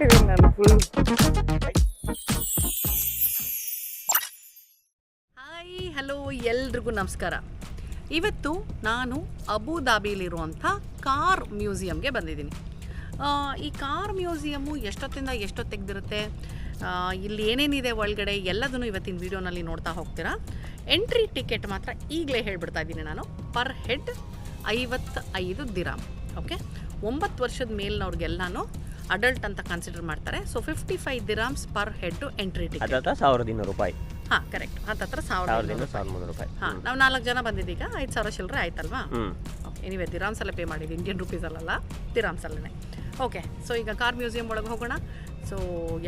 ಬಿಟ್ಟಿದ್ದೀನಿ ನಾನು full hi hello ಎಲ್ರಿಗೂ ನಮಸ್ಕಾರ. ಇವತ್ತು ನಾನು ಅಬುಧಾಬಿಲಿರುವಂಥ ಕಾರ್ ಮ್ಯೂಸಿಯಮ್ಗೆ ಬಂದಿದ್ದೀನಿ. ಈ ಕಾರ್ ಮ್ಯೂಸಿಯಮ್ಮು ಎಷ್ಟೊತ್ತಿಂದ ಎಷ್ಟೊತ್ತು ತೆಗೆದಿರುತ್ತೆ ಇಲ್ಲಿ ಏನೇನಿದೆ ಒಳಗಡೆ? ಎಲ್ಲದನ್ನು ಇವತ್ತಿನ ವಿಡಿಯೋನಲ್ಲಿ ನೋಡ್ತಾ ಹೋಗ್ತೀರಾ? ಎಂಟ್ರಿ ಟಿಕೆಟ್ ಮಾತ್ರ ಈಗಲೇ ಹೇಳ್ಬಿಡ್ತಾ ಇದ್ದೀನಿ ನಾನು. ಪರ್ ಹೆಡ್ ಐವತ್ತೈದು ದಿರಾಮ್ ಓಕೆ ಒಂಬತ್ತು ವರ್ಷದ ಮೇಲಿನವ್ರಿಗೆಲ್ಲಾನು ಅಡಲ್ಟ್ ಅಂತ ಕನ್ಸಿಡರ್ ಮಾಡ್ತಾರೆ. So fifty five dirhams per head entry ticket ಹತ್ತತ್ರ ಸಾವಿರದ ಇನ್ನೂರು ರೂಪಾಯಿ. ಹಾ ಕರೆಕ್ಟ್ ಹತ್ತತ್ರ ಸಾವಿರದ ಸಾವಿರದ ಮುನ್ನೂರು ರೂಪಾಯಿ. ಹಾ ನಾವು ನಾಲ್ಕು ಜನ ಬಂದಿದ್ದೀಗ. ಐದು ಸಾವಿರ ಚಿಲ್ಲರೆ ಆಯ್ತಲ್ವಾ? ಹ್ಞೂ ಎನಿವೆ ದಿರಾಮ್ಸಲ್ಲೇ ಪೇ ಮಾಡಿದ್ದು. ಇಂಡಿಯನ್ ರುಪೀಸಲ್ಲ ದಿರಾಮ್ಸಲ್ಲೇ ಓಕೆ ಸೊ ಈಗ ಕಾರ್ ಮ್ಯೂಸಿಯಂ ಒಳಗೆ ಹೋಗೋಣ. ಸೊ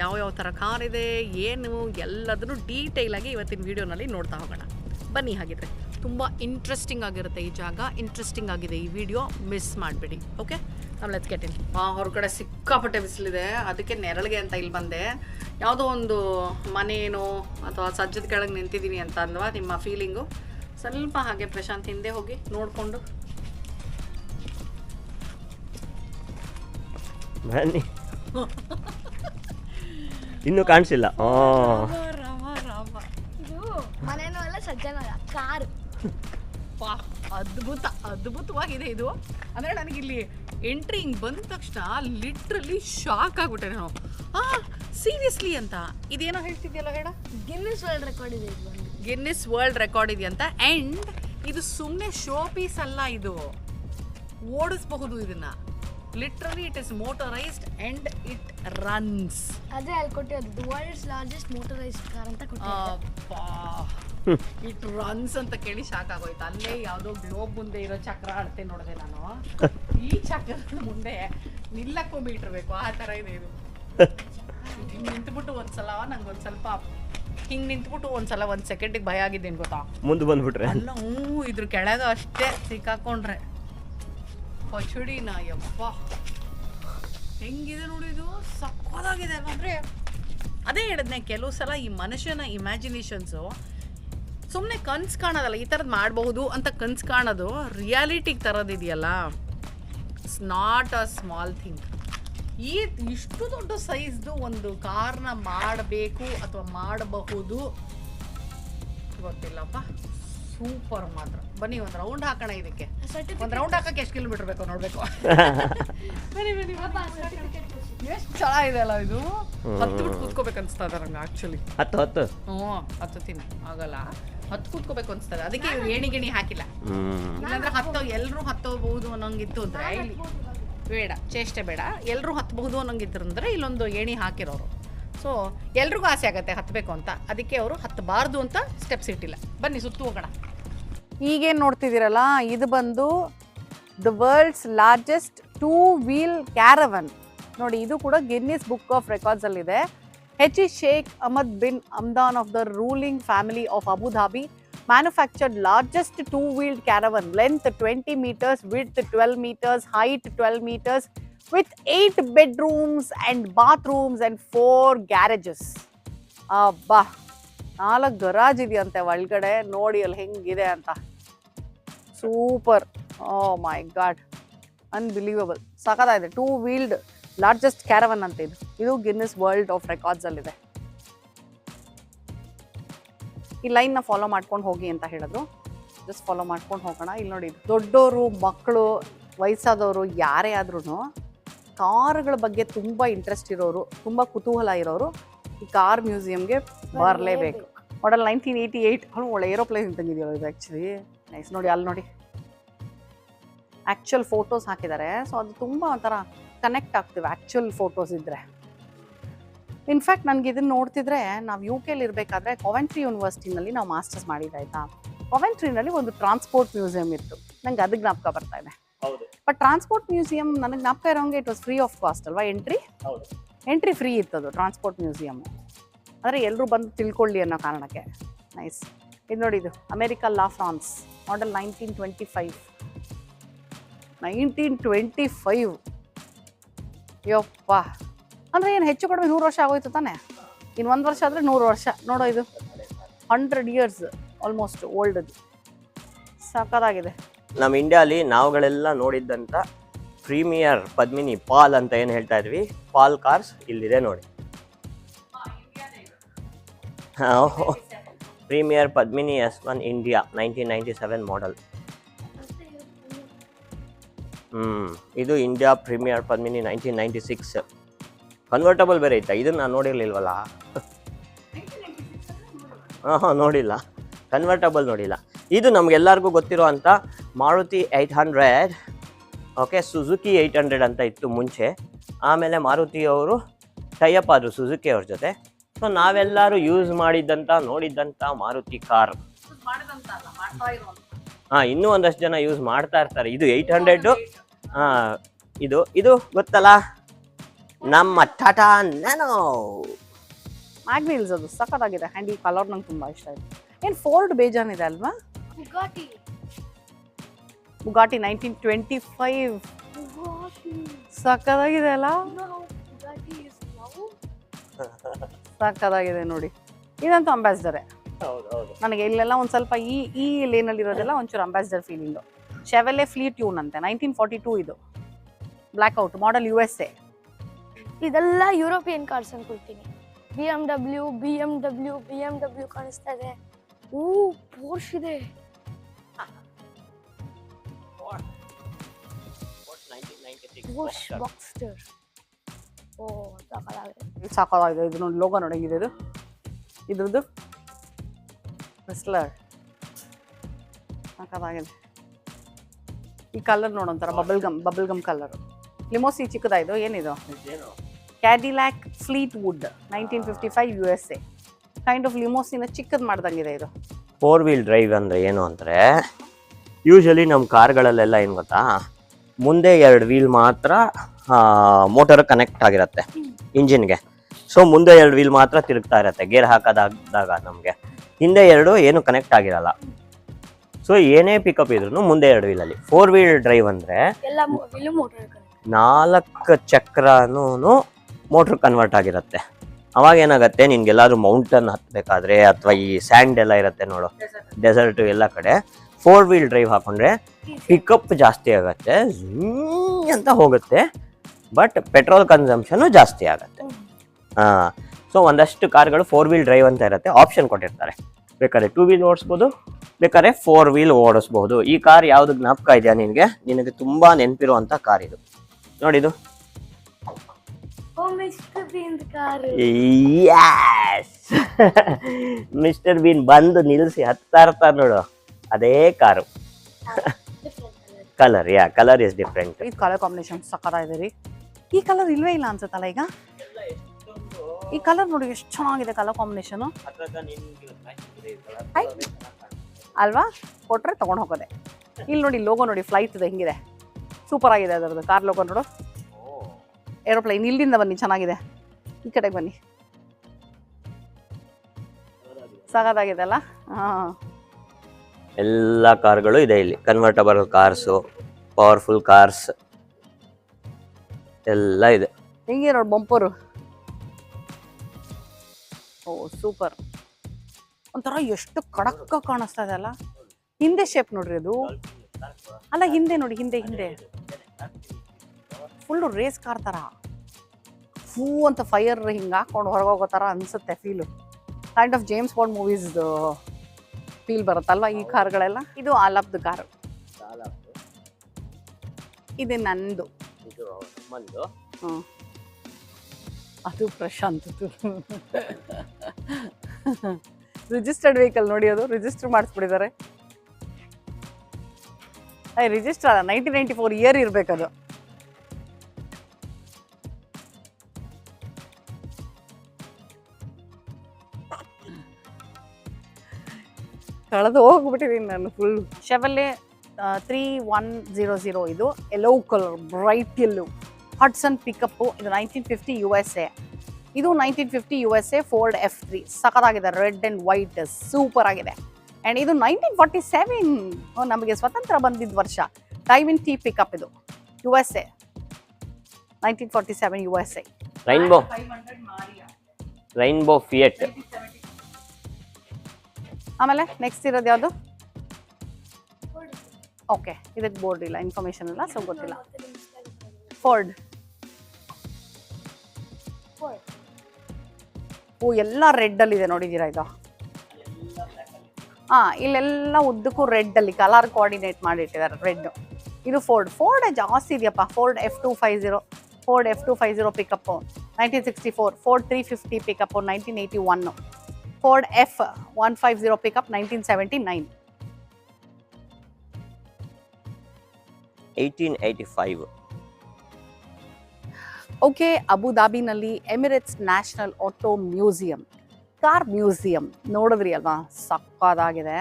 ಯಾವ ಯಾವ ಥರ ಕಾರ್ ಇದೆ ಏನು ಎಲ್ಲದನ್ನು ಡೀಟೇಲಾಗಿ ಇವತ್ತಿನ ವಿಡಿಯೋನಲ್ಲಿ ನೋಡ್ತಾ ಹೋಗೋಣ. ಬನ್ನಿ ಹಾಗಿದ್ರೆ. ತುಂಬ ಇಂಟ್ರೆಸ್ಟಿಂಗ್ ಆಗಿರುತ್ತೆ ಈ ಜಾಗ. ಇಂಟ್ರೆಸ್ಟಿಂಗ್ ಆಗಿದೆ ಈ ವಿಡಿಯೋ ಮಿಸ್ ಮಾಡಬೇಡಿ. ಓಕೆ ನಾವು ಲೆಟ್ಸ್ ಗೆಟ್ ಇನ್ ಹೊರಗಡೆ ಸಿಕ್ಕಾಪಟ್ಟೆ ಬಿಸಿಲಿದೆ. ಅದಕ್ಕೆ ನೆರಳಿಗೆ ಅಂತ ಇಲ್ಲಿ ಬಂದೆ. ಯಾವುದೋ ಒಂದು ಮನೇನೋ ಅಥವಾ ಸಜ್ಜದ ಕೆಳಗೆ ನಿಂತಿದ್ದೀನಿ ಅಂತ ಅಂದವಾ ನಿಮ್ಮ ಫೀಲಿಂಗು ಸ್ವಲ್ಪ ಹಾಗೆ ಪ್ರಶಾಂತ್ ಹಿಂದೆ ಹೋಗಿ ನೋಡಿಕೊಂಡು. ಬನ್ನಿ. ಇನ್ನೂ ಕಾಣಿಸಿಲ್ಲ. ಮನೇನೂ ಅಲ್ಲ ಸಜ್ಜನೂ ಅಲ್ಲ. ಕಾರ್. ಅದ್ಭುತ ಅದ್ಭುತವಾಗಿದೆ ಇದು. ಅಂದರೆ ನನಗಿಲ್ಲಿ ಎಂಟ್ರಿ ಹಿಂಗೆ ಬಂದ ತಕ್ಷಣ ಲಿಟ್ರಲಿ ಶಾಕ್ ಆಗ್ಬಿಟ್ಟೆ ನಾನು. ಆ ಸೀರಿಯಸ್ಲಿ ಅಂತ. ಇದೇನೋ ಹೇಳ್ತಿದ್ಯಲ್ಲ ಹೇಳ? ಗಿನ್ನಿಸ್ ವರ್ಲ್ಡ್ ರೆಕಾರ್ಡ್ ಇದೆ ಇದು ಗಿನ್ನಿಸ್ ವರ್ಲ್ಡ್ ರೆಕಾರ್ಡ್ ಇದೆಯಂತ ಆ್ಯಂಡ್ ಇದು ಸುಮ್ಮನೆ ಶೋ ಪೀಸ್ ಅಲ್ಲ ಇದು. ಓಡಿಸ್ಬಹುದು ಇದನ್ನ. Literally it is motorized and it runs ಅದೇ ಅಲ್ಲಿ ಕೊಟ್ಟಿರೋದು. ವರ್ಲ್ಡ್ಸ್ ಲಾರ್ಜೆಸ್ಟ್ ಮೋಟರೈಸ್ಡ್ ಕಾರ್ ಅಂತ ಕೊಟ್ಟಿದ್ದಾರೆ. ಇಟ್ ರನ್ಸ್ ಅಂತ ಕೇಳಿ ಶಾಕ್ ಆಗೋಯ್ತು. ಅಲ್ಲೇ ಯಾವುದೋ ಗ್ಲೋಬ್ ಮುಂದೆ ಇರೋ ಚಕ್ರ ಅಳತೆ ನೋಡಿದೆ ನಾನು. ಈ ಚಕ್ರದ ಮುಂದೆ ನಿಲ್ಲಕ್ಕೂ ಮೀಟರ್ ಬೇಕು ಆ ಥರ ಇದೆ ಇದು. ನಿಂತ್ಬಿಟ್ಟು ಒಂದ್ಸಲ ನಂಗೆ ಒಂದು ಸ್ವಲ್ಪ ಹಿಂಗ್ ನಿಂತ್ಬಿಟ್ಟು ಒಂದ್ಸಲ ಒಂದ್ ಸೆಕೆಂಡಿಗೆ ಭಯ ಆಗಿದ್ದೇನೆ ಗೊತ್ತಾ? ಮುಂದೆ ಬಂದ್ಬಿಟ್ರೆ? ಅಲ್ಲ ಹ್ಞೂ ಇದ್ರ ಕೆಳಗೆ ಅಷ್ಟೇ ಸಿಕ್ಕಾಕೊಂಡ್ರೆ. ಪಚುಡಿನ ಯಪ್ಪ ಹೆಂಗಿದೆ ನೋಡಿ ಇದು? ಸಕ್ಕದಾಗಿದೆ ಅಂದ್ರೆ ಅದೇ ಹೇಳಿದ್ನೆ ಕೆಲವು ಸಲ ಈ ಮನುಷ್ಯನ ಇಮ್ಯಾಜಿನೇಷನ್ಸು ಸುಮ್ಮನೆ ಕನ್ಸು ಕಾಣೋದಲ್ಲ ಈ ಥರದ್ದು ಮಾಡಬಹುದು ಅಂತ ಕನ್ಸು ಕಾಣೋದು ರಿಯಾಲಿಟಿಗೆ ತರೋದಿದೆಯಲ್ಲ it's not a small thing ಈ ಇಷ್ಟು ದೊಡ್ಡ ಸೈಜ್ದು ಒಂದು ಕಾರ್ನ ಮಾಡಬೇಕು ಅಥವಾ ಮಾಡಬಹುದು? ಗೊತ್ತಿಲ್ಲಪ್ಪ. ಸೂಪರ್ ಮಾತ್ರ. ಬನ್ನಿ ಒಂದು ರೌಂಡ್ ಹಾಕೋಣ ಇದಕ್ಕೆ. ಒಂದು ರೌಂಡ್ ಹಾಕಕ್ಕೆ ಎಷ್ಟು ಕಿಲೋಮೀಟರ್ ಬೇಕು ನೋಡ್ಬೇಕು. ಬನ್ನಿ ಬನ್ನಿ ಎಷ್ಟು ಚೆನ್ನಾಗಿದೆ ಅಲ್ಲ ಇದು? ಹತ್ತು ಬಿಟ್ಟು ಕೂತ್ಕೋಬೇಕು ಅನ್ಸ್ತಾ ಇದೆ ನಂಗೆ ಆಕ್ಚುಲಿ ಹತ್ತು ಹತ್ತು. ಹ್ಞೂ ಹತ್ತುತ್ತೀನಿ. ಆಗಲ್ಲ. ಹತ್ತು ಕೂತ್ಕೋಬೇಕು ಅನ್ಸ್ತದೆ. ಅದಕ್ಕೆ ಇವ್ರು ಏಣಿ ಗಿಣಿ ಹಾಕಿಲ್ಲ. ಇಲ್ಲಾಂದ್ರೆ ಹತ್ತೋ ಎಲ್ಲರೂ ಹತ್ತೋಬಹುದು ಅನ್ನೋಂಗಿತ್ತು ಅಂದ್ರೆ ಇಲ್ಲಿ ಬೇಡ ಚೇಷ್ಟೆ ಬೇಡ. ಎಲ್ಲರೂ ಹತ್ತಬಹುದು ಅನ್ನೋಂಗಿದ್ರು ಅಂದ್ರೆ ಇಲ್ಲೊಂದು ಏಣಿ ಹಾಕಿರೋರು. ಸೊ ಎಲ್ರಿಗೂ ಆಸೆ ಆಗತ್ತೆ ಹತ್ತಬೇಕು ಅಂತ. ಅದಕ್ಕೆ ಅವರು ಹತ್ತಬಾರ್ದು ಅಂತ ಸ್ಟೆಪ್ಸ್ ಇಟ್ಟಿಲ್ಲ. ಬನ್ನಿ ಸುತ್ತು ಹೋಗೋಣ. ಈಗೇನು ನೋಡ್ತಿದ್ದೀರಲ್ಲ ಇದು ಬಂದು the world's largest two wheel caravan ನೋಡಿ ಇದು ಕೂಡ Guinness book of records ಅಲ್ಲಿದೆ H E Sheikh Ahmed bin Hamdan of the ruling family of Abu Dhabi manufactured largest two wheeled caravan length twenty metres width twelve metres height twelve metres with eight bedrooms and bathrooms and four garages ಅಬ್ಬಾ ನಾಲ್ಕು garage ಇದೆಯಂತೆ ಒಳಗಡೆ ನೋಡಿ ಅಲ್ಲಿ ಹೆಂಗಿದೆ ಅಂತ super oh my god unbelievable ಸಖತ್ತಾಗಿದೆ two wheeled largest caravan ಅಂತ ಇದು. ಇದು ಗಿನ್ನಿಸ್ ವರ್ಲ್ಡ್ ಆಫ್ ರೆಕಾರ್ಡ್ಸ್ ಅಲ್ಲಿದೆ. ಈ ಲೈನ್ನ ಫಾಲೋ ಮಾಡ್ಕೊಂಡು ಹೋಗಿ ಅಂತ ಹೇಳಿದ್ರು. ಜಸ್ಟ್ ಫಾಲೋ ಮಾಡ್ಕೊಂಡು ಹೋಗೋಣ. ಇಲ್ಲಿ ನೋಡಿ, ದೊಡ್ಡೋರು ಮಕ್ಕಳು ವಯಸ್ಸಾದವರು ಯಾರೇ ಆದ್ರೂ ಕಾರ್ಗಳ ಬಗ್ಗೆ ತುಂಬ ಇಂಟ್ರೆಸ್ಟ್ ಇರೋರು, ತುಂಬ ಕುತೂಹಲ ಇರೋರು ಈ ಕಾರ್ ಮ್ಯೂಸಿಯಂಗೆ ಬರಲೇಬೇಕು. ಮಾಡಲ್ ನೈನ್ಟೀನ್ ಏಯ್ಟಿ ಏಯ್ಟ್ ಒಳ್ಳೆ ಏರೋಪ್ಲೇನ್ ಇದ್ದಂಗಿದೆಯಲ್ಲ ಇದು ಆ್ಯಕ್ಚುಲಿ ನೈಸ್ ನೋಡಿ, ಅಲ್ಲಿ ನೋಡಿ. ಆ್ಯಕ್ಚುಯಲ್ ಫೋಟೋಸ್ ಹಾಕಿದ್ದಾರೆ. ಸೊ ಅದು ತುಂಬ ಒಂಥರ ಕನೆಕ್ಟ್ ಆಗ್ತೀವಿ ಆ್ಯಕ್ಚುಲ್ ಫೋಟೋಸ್ ಇದ್ದರೆ ಇನ್ಫ್ಯಾಕ್ಟ್ ನನಗೆ ಇದನ್ನು ನೋಡ್ತಿದ್ರೆ ನಾವು ಯು ಕೆಲಿ ಇರಬೇಕಾದ್ರೆ ಕಾವೆಂಟ್ರಿ ಯೂನಿವರ್ಸಿಟಿನಲ್ಲಿ ನಾವು ಮಾಸ್ಟರ್ಸ್ ಮಾಡಿದ್ದಾಯ್ತಾ ಕೊವೆಂಟ್ರಿನಲ್ಲಿ ಒಂದು ಟ್ರಾನ್ಸ್ಪೋರ್ಟ್ ಮ್ಯೂಸಿಯಂ ಇತ್ತು. ನಂಗೆ ಅದು ಜ್ಞಾಪಕ ಬರ್ತಾ ಇದೆ. ಬಟ್ ಟ್ರಾನ್ಸ್ಪೋರ್ಟ್ ಮ್ಯೂಸಿಯಂ ನನಗೆ ಜ್ಞಾಪಕ ಇರೋಂಗೆ it was free of cost ಅಲ್ವಾ ಎಂಟ್ರಿ ಎಂಟ್ರಿ ಫ್ರೀ ಇತ್ತದು ಟ್ರಾನ್ಸ್ಪೋರ್ಟ್ ಮ್ಯೂಸಿಯಮ್ ಅಂದರೆ ಎಲ್ಲರೂ ಬಂದು ತಿಳ್ಕೊಳ್ಳಿ ಅನ್ನೋ ಕಾರಣಕ್ಕೆ. ನೈಸ್ ಇದು ನೋಡಿ ಇದು America La France model nineteen twenty five nineteen twenty five ಯಪ್ಪ ಅಂದರೆ ಏನು ಹೆಚ್ಚು ಕಡಿಮೆ ನೂರು ವರ್ಷ ಆಗೋಯ್ತು ತಾನೆ? ಇನ್ನು ಒಂದು ವರ್ಷ ಆದರೆ ನೂರು ವರ್ಷ. ನೋಡೋ ಇದು. ಹಂಡ್ರೆಡ್ ಇಯರ್ಸ್ ಆಲ್ಮೋಸ್ಟ್ ಓಲ್ಡದು ಸಖತ್ತಾಗಿದೆ ನಮ್ಮ ಇಂಡಿಯಾಲಿ ನಾವುಗಳೆಲ್ಲ ನೋಡಿದ್ದಂಥ ಪ್ರೀಮಿಯರ್ ಪದ್ಮಿನಿ ಪಾಲ್ ಅಂತ ಏನು ಹೇಳ್ತಾ ಇದ್ವಿ? ಪಾಲ್ ಕಾರ್ಸ್ ಇಲ್ಲಿದೆ ನೋಡಿ. Premier Padmini S one India nineteen ninety seven model ಹ್ಞೂ ಇದು India Premier Padmini nineteen ninety six convertible ಬೇರೆ ಐತಾ ಇದನ್ನ ನಾನು ನೋಡಿರ್ಲಿಲ್ವಲ್ಲ? ಹಾಂ ನೋಡಿಲ್ಲ. ಕನ್ವರ್ಟಬಲ್ ನೋಡಿಲ್ಲ. ಇದು ನಮಗೆಲ್ಲರಿಗೂ ಗೊತ್ತಿರೋ ಅಂಥ Maruti eight hundred okay Suzuki eight hundred ಅಂತ ಇತ್ತು ಮುಂಚೆ. ಆಮೇಲೆ ಮಾರುತಿ ಅವರು ಟೈಅಪ್ ಆದರು ಸುಜುಕಿ ಅವ್ರ ಜೊತೆ. ಸೊ ನಾವೆಲ್ಲರೂ ಯೂಸ್ ಮಾಡಿದ್ದಂಥ ನೋಡಿದ್ದಂಥ ಮಾರುತಿ ಕಾರ್ ಹಾಂ ಇನ್ನೂ ಒಂದಷ್ಟು ಜನ ಯೂಸ್ ಮಾಡ್ತಾ ಇರ್ತಾರೆ. ಇದು ಏಯ್ಟ್ ಹಂಡ್ರೆಡ್ ಹಾ ಇದು ಇದು ಗೊತ್ತಲ್ಲ? ನಮ್ಮ ಟಾಟಾ ನ್ಯಾನೋ. ಮ್ಯಾಗ್ನಿಲ್ಸ್ ಅದು ಸಖತ್ತಾಗಿದೆ ಹ್ಯಾಂಡಿ ಪಾಲರ್ ಕಲರ್ ನಂಗೆ ತುಂಬಾ ಇಷ್ಟ ಆಯ್ತು. ಏನು ಫೋರ್ಡ್ ಬೇಜಾನ್ ಇದೆ ಅಲ್ವಾ. Bugatti nineteen twenty five. ಸಖತ್ತಾಗಿದೆ ಅಲ್ಲ? ಸಖತ್ತಾಗಿದೆ ನೋಡಿ. ಇದಂತೂ ಅಂಬಾಸಿಡರೇ ಹೌದು ನನಗೆ ಇಲ್ಲೆಲ್ಲ ಒಂದು ಸ್ವಲ್ಪ ಈ ಈ ಲೇನಲ್ಲಿ ಇರೋದೆಲ್ಲ ಒಂಚೂರು ಅಂಬಾಸಿಡರ್ ಫೀಲಿಂಗು ಶೆವೆಲೆ ಫ್ಲೀ ಟ್ಯೂನ್ ಅಂತೆ ನೈನ್ಟೀನ್ ಫಾರ್ಟಿ ಟೂ ಇದು. Blackout model U S A ಇದೆಲ್ಲ ಯುರೋಪಿಯನ್ ಕಾರ್ಸ್ ಅನ್ಕೊಳ್ತೀನಿ B M W B M W B M W ಕಾಣಿಸ್ತಾ ಇದೆ. ಓ ಪೋರ್ಷ್ ಇದೆ. ಪೋರ್ಷ್ ಬಾಕ್ಸ್ಟರ್ ಓ ಸಾಕಾಗಿದೆ ಸಾಕಾಗಿದೆ ಇದು ನೋಡಿ ಲೋಗೋ ನೋಡಿ ಇದು. ಇದ್ರದ್ದು? ರಿಸ್ಲರ್ ಸಾಕಾಗಿದೆ ಈ colour ನೋಡೊಂಥರ bubble gum bubble gum colour ಲಿಮೋಸಿ ಚಿಕ್ಕದ ಇದು? ಏನಿದು? Cadillac Fleetwood nineteen fifty five U S A kind of ಲಿಮೋಸಿನ ಚಿಕ್ಕದು ಮಾಡ್ದಂಗಿದೆ ಇದು. ಫೋರ್ ವೀಲ್ ಡ್ರೈವ್ ಅಂದರೆ ಏನು ಅಂದರೆ ಯೂಶಲಿ ನಮ್ಮ ಕಾರ್ಗಳಲ್ಲೆಲ್ಲ ಏನು ಗೊತ್ತಾ? ಮುಂದೆ ಎರಡು ವೀಲ್ ಮಾತ್ರ ಮೋಟರ್ ಕನೆಕ್ಟ್ ಆಗಿರುತ್ತೆ ಇಂಜಿನ್ಗೆ. ಸೊ ಮುಂದೆ ಎರಡು ವೀಲ್ ಮಾತ್ರ ತಿರುಗ್ತಾ ಇರುತ್ತೆ ಗೇರ್ ಹಾಕೋದಾದಾಗ ನಮಗೆ. ಹಿಂದೆ ಎರಡು ಏನು ಕನೆಕ್ಟ್ ಆಗಿರಲ್ಲ. ಸೊ ಏನೇ ಪಿಕಪ್ ಇದ್ರು ಮುಂದೆ ಎರಡು ವೀಲಲ್ಲಿ ಫೋರ್ ವೀಲ್ ಡ್ರೈವ್ ಅಂದರೆ ನಾಲ್ಕು ಚಕ್ರನೂ ಮೋಟ್ರ್ ಕನ್ವರ್ಟ್ ಆಗಿರುತ್ತೆ. ಅವಾಗ ಏನಾಗುತ್ತೆ ನಿನ್ಗೆಲ್ಲಾದ್ರೂ ಮೌಂಟನ್ ಹತ್ತಬೇಕಾದ್ರೆ ಅಥವಾ ಈ ಸ್ಯಾಂಡ್ ಎಲ್ಲ ಇರುತ್ತೆ ನೋಡು ಡೆಸರ್ಟ್ ಎಲ್ಲ ಕಡೆ ಫೋರ್ ವೀಲ್ ಡ್ರೈವ್ ಹಾಕೊಂಡ್ರೆ ಪಿಕಪ್ ಜಾಸ್ತಿ ಆಗುತ್ತೆ ಅಂತ ಹೋಗುತ್ತೆ ಬಟ್ ಪೆಟ್ರೋಲ್ ಕನ್ಸಂಪ್ಷನ್ ಜಾಸ್ತಿ ಆಗುತ್ತೆ. ಹಾಂ ಸೊ ಒಂದಷ್ಟು ಕಾರ್ಗಳು ಫೋರ್ ವೀಲ್ ಡ್ರೈವ್ ಅಂತ ಇರುತ್ತೆ. ಆಪ್ಷನ್ ಕೊಟ್ಟಿರ್ತಾರೆ. ಬೇಕಾದ್ರೆ ಟೂ ವೀಲ್ ಓಡಿಸ್ಬೋದು ಬೇಕಾದ್ರೆ ಫೋರ್ ವೀಲ್ ಓಡಿಸ್ಬೋದು. ಈ ಕಾರ್ ಯಾವ್ದು ಜ್ಞಾಪಕ ಇದೆಯಾ ನಿನಗೆ? ನಿನಗೆ ತುಂಬಾ ನೆನಪಿರುವಂಥ ಕಾರ್ ಇದು. ನೋಡಿದು Mister Bean car. Yes Mister Bean ಬಂದು ನಿಲ್ಲಿಸಿ ಹತ್ತಾ ಇರ್ತಾರೆ ನೋಡು. ಅದೇ car. Colour yeah colour is different ಈ ಕಲರ್ ಕಾಂಬಿನೇಷನ್ ಸಕ್ಕತ್ತಾಗಿದೆ ರೀ. ಈ ಕಲರ್ ಇಲ್ವೇ ಇಲ್ಲ ಅನ್ಸುತ್ತಲ್ಲ ಈಗ? ಈ ಕಲರ್ ನೋಡಿ ಎಷ್ಟು ಚೆನ್ನಾಗಿದೆ ಕಲರ್ ಕಾಂಬಿನೇಷನ್ ಅಲ್ವಾ? ಕೊಟ್ರೆ ತಗೊಂಡು ಹೋಗೋದೆ. ಇಲ್ಲಿ ನೋಡಿ ಲೋಗೋ ನೋಡಿ ಫ್ಲೈಟ್ ಇದೆ ಹಿಂಗಿದೆ. ಸೂಪರ್ ಆಗಿದೆ ಅದರದ್ದು ಕಾರ್ ಲೋಗೋ ನೋಡು. ಏರೋಪ್ಲೈನ್ ಇಲ್ಲಿಂದ ಬನ್ನಿ ಚೆನ್ನಾಗಿದೆ. ಈ ಕಡೆಗೆ ಬನ್ನಿ. ಸಾಗದಾಗಿದೆ ಅಲ್ಲ? ಹಾಂ. ಎಲ್ಲ ಕಾರ್ಗಳು ಇದೆ ಇಲ್ಲಿ. ಕನ್ವರ್ಟಬಲ್ ಕಾರ್ಸು ಪವರ್ಫುಲ್ ಕಾರ್ಸ್ ಎಲ್ಲ ಇದೆ. ಹೆಂಗೆ ನೋಡಿ ಬಂಪರು ಸೂಪರ್. ಒಂಥರ ಎಷ್ಟು ಕಡಕ್ಕ ಕಾಣಿಸ್ತಾ ಇದೆ ಅಲ್ಲ? ಹಿಂದೆ ಶೇಪ್ ನೋಡ್ರಿ ಅದು. ಅಲ್ಲ ಹಿಂದೆ ನೋಡಿ ಹಿಂದೆ ಹಿಂದೆ. ಫುಲ್ಲು ರೇಸ್ ಕಾರ್ ಥರ ಫೂ ಅಂತ ಫೈರ್ ಹಿಂಗೆ ಹಾಕೊಂಡು ಹೊರಗೆ ಹೋಗೋ ಥರ ಅನಿಸುತ್ತೆ feel kind of James Bond movies feel ಬರುತ್ತಲ್ವ ಈ ಕಾರ್ಗಳೆಲ್ಲ ಇದು ಆಲಪ್ದು ಕಾರು ಇದು ನಂದು. ಅದು ಪ್ರಶಾಂತ್. ರಿಜಿಸ್ಟರ್ಡ್ ವೆಹಿಕಲ್ ನೋಡಿ ಅದು. ರಿಜಿಸ್ಟರ್ ಮಾಡಿಸ್ಬಿಟ್ಟಿದ್ದಾರೆ. ರಿಜಿಸ್ಟರ್ ಅಲ್ಲ. ನೈನ್ಟೀನ್ ನೈಂಟಿ ಫೋರ್ ಇಯರ್ ಇರಬೇಕದು. ಕಳೆದು ಹೋಗ್ಬಿಟ್ಟಿದ್ದೀನಿ ನಾನು full Chevelle three one zero zero ಇದು. Yellow colour bright yellow Hudson pickup ಇದು nineteen fifty U S A ಇದು nineteen fifty U S A Ford F three ಸಖತ್ತಾಗಿದೆ ರೆಡ್ ಆ್ಯಂಡ್ ವೈಟ್ ಸೂಪರ್ ಆಗಿದೆ. And ಇದು ನೈನ್ಟೀನ್ ಫಾರ್ಟಿ ಸೆವೆನ್ ನಮಗೆ ಸ್ವತಂತ್ರ ಬಂದಿದ್ದ ವರ್ಷ. ಟೈಮ್ ಇನ್ ಟಿ ಪಿಕಪ್ ಇದು U S A nineteen forty seven U S A rainbow rainbow Fiat ಆಮೇಲೆ next ಇರೋದು ಯಾವುದು? ಓಕೆ ಇದಕ್ಕೆ ಬೋರ್ಡ್ ಇಲ್ಲ ಇನ್ಫಾರ್ಮೇಷನ್ ಇಲ್ಲ ಸೊ ಗೊತ್ತಿಲ್ಲ. ಫೋರ್ಡ್ ಓ ಎಲ್ಲ ರೆಡ್ ಅಲ್ಲಿ ಇದೆ ನೋಡಿದ್ದೀರಾ ಇದು ಹಾಂ ಇಲ್ಲೆಲ್ಲ ಉದ್ದಕ್ಕೂ ರೆಡ್ಡಲ್ಲಿ ಕಲರ್ ಕೋಆರ್ಡಿನೇಟ್ ಮಾಡಿಟ್ಟಿದ್ದಾರೆ ರೆಡ್ ಇದು ಫೋರ್ಡ್ ಫೋರ್ಡ್ ಜಾಸ್ತಿ ಇದೆಯಪ್ಪ. Ford F two five zero Ford F two five zero pickup nineteen sixty four Ford three fifty pickup nineteen eighty one Ford F one five zero pickup nineteen seventy nine eighteen eighty five okay ಅಬುದಾಬಿನಲ್ಲಿ Emirates National Auto Museum. Car museum ನೋಡಿದ್ರಿ ಅಲ್ವಾ? ಸಕ್ಕದಾಗಿದೆ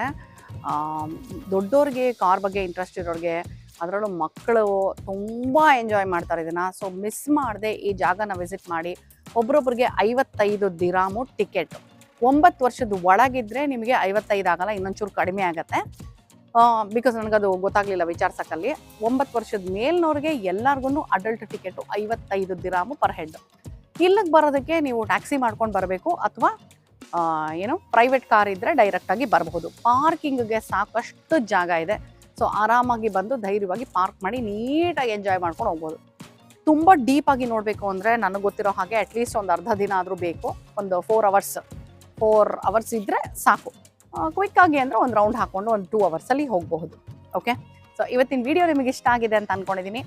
ದೊಡ್ಡೋರಿಗೆ car ಬಗ್ಗೆ interest ಇರೋರಿಗೆ ಅದರಲ್ಲೂ ಮಕ್ಕಳು ತುಂಬ enjoy ಮಾಡ್ತಾರೆ ಇದನ್ನು. So miss ಮಾಡದೆ ಈ ಜಾಗನ ವಿಸಿಟ್ ಮಾಡಿ ಒಬ್ರೊಬ್ರಿಗೆ ಐವತ್ತೈದು ದಿರಾಮು ಟಿಕೆಟ್ ಒಂಬತ್ತು ವರ್ಷದ ಒಳಗಿದ್ರೆ ನಿಮಗೆ ಐವತ್ತೈದು ಆಗಲ್ಲ, ಇನ್ನೊಂಚೂರು ಕಡಿಮೆ ಆಗುತ್ತೆ. ಬಿಕಾಸ್ ನನಗದು ಗೊತ್ತಾಗಲಿಲ್ಲ ವಿಚಾರ್ಸಕ್ಕಲ್ಲಿ. ಒಂಬತ್ತು ವರ್ಷದ ಮೇಲ್ನವ್ರಿಗೆ ಎಲ್ಲರಿಗೂ ಅಡಲ್ಟ್ ಟಿಕೆಟು ಐವತ್ತೈದು ದಿರಾಮು ಪರ್ ಹೆಡ್ ಇಲ್ಲಿಗೆ ಬರೋದಕ್ಕೆ ನೀವು ಟ್ಯಾಕ್ಸಿ ಮಾಡ್ಕೊಂಡು ಬರಬೇಕು ಅಥವಾ ಏನು ಪ್ರೈವೇಟ್ ಕಾರ್ ಇದ್ದರೆ ಡೈರೆಕ್ಟಾಗಿ ಬರಬಹುದು. ಪಾರ್ಕಿಂಗ್ಗೆ ಸಾಕಷ್ಟು ಜಾಗ ಇದೆ. ಸೊ ಆರಾಮಾಗಿ ಬಂದು ಧೈರ್ಯವಾಗಿ ಪಾರ್ಕ್ ಮಾಡಿ ನೀಟಾಗಿ ಎಂಜಾಯ್ ಮಾಡ್ಕೊಂಡು ಹೋಗ್ಬೋದು. ತುಂಬ ಡೀಪಾಗಿ ನೋಡಬೇಕು ಅಂದರೆ ನನಗೆ ಗೊತ್ತಿರೋ ಹಾಗೆ ಅಟ್ಲೀಸ್ಟ್ ಒಂದು ಅರ್ಧ ದಿನ ಆದರೂ ಬೇಕು. ಒಂದು ಫೋರ್ ಅವರ್ಸ್ ಫೋರ್ ಅವರ್ಸ್ ಇದ್ದರೆ ಸಾಕು. ಕ್ವಿಕ್ ಆಗಿ ಅಂದರೆ ಒಂದು ರೌಂಡ್ ಹಾಕ್ಕೊಂಡು ಒಂದು ಟೂ ಅವರ್ಸಲ್ಲಿ ಹೋಗಬಹುದು. ಓಕೆ ಸೊ ಇವತ್ತಿನ ವಿಡಿಯೋ ನಿಮಗೆ ಇಷ್ಟ ಆಗಿದೆ ಅಂತ ಅನ್ಕೊಂಡಿದ್ದೀನಿ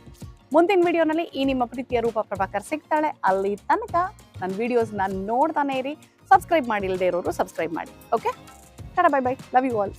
ಮುಂದಿನ ವಿಡಿಯೋನಲ್ಲಿ ಈ ನಿಮ್ಮ ಪ್ರೀತಿಯ ರೂಪ ಪ್ರಭಾಕರ್ ಸಿಗ್ತಾಳೆ. ಅಲ್ಲಿ ತನಕ ನನ್ನ ವೀಡಿಯೋಸ್ನ ನೋಡ್ತಾನೆ ಇರಿ. ಸಬ್ಸ್ಕ್ರೈಬ್ ಮಾಡಿ ಇಲ್ಲದೆ ಇರೋರು ಸಬ್ಸ್ಕ್ರೈಬ್ ಮಾಡಿ. Okay tata bye bye love you all